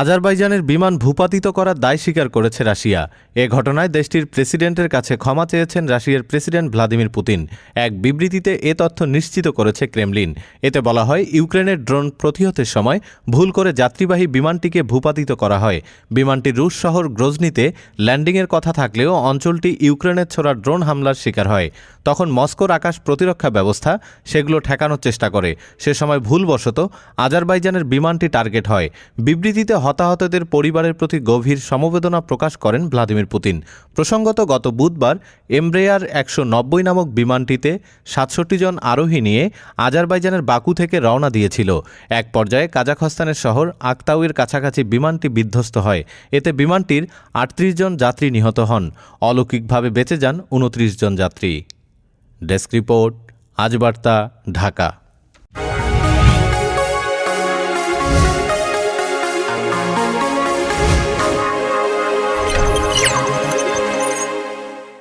আজারবাইজানের বিমান ভূপাতিত করার দায় স্বীকার করেছে রাশিয়া। এ ঘটনায় দেশটির প্রেসিডেন্টের কাছে ক্ষমা চেয়েছেন রাশিয়ার প্রেসিডেন্ট ভ্লাদিমির পুতিন। এক বিবৃতিতে এ তথ্য নিশ্চিত করেছে ক্রেমলিন। এতে বলা হয়, ইউক্রেনের ড্রোন প্রতিহতের সময় ভুল করে যাত্রীবাহী বিমানটিকে ভূপাতিত করা হয়। বিমানটি রুশ শহর গ্রোজনিতে ল্যান্ডিংয়ের কথা থাকলেও অঞ্চলটি ইউক্রেনের ছোড়া ড্রোন হামলার শিকার হয়। তখন মস্কোর আকাশ প্রতিরক্ষা ব্যবস্থা সেগুলো ঠেকানোর চেষ্টা করে। সে সময় ভুলবশত আজারবাইজানের বিমানটি টার্গেট হয়। বিবৃতিতে হতাহতদের পরিবারের প্রতি গভীর সমবেদনা প্রকাশ করেন ভ্লাদিমির পুতিন। প্রসঙ্গত, গত বুধবার এমব্রেয়ার একশো নব্বই নামক বিমানটিতে সাতষট্টি জন আরোহী নিয়ে আজারবাইজানের বাকু থেকে রওনা দিয়েছিল। এক পর্যায়ে কাজাখস্তানের শহর আক্তাউয়ের কাছাকাছি বিমানটি বিধ্বস্ত হয়। এতে বিমানটির আটত্রিশ জন যাত্রী নিহত হন। অলৌকিকভাবে বেঁচে যান উনত্রিশ জন যাত্রী। ডেস্ক রিপোর্ট আজ বার্তা ঢাকা।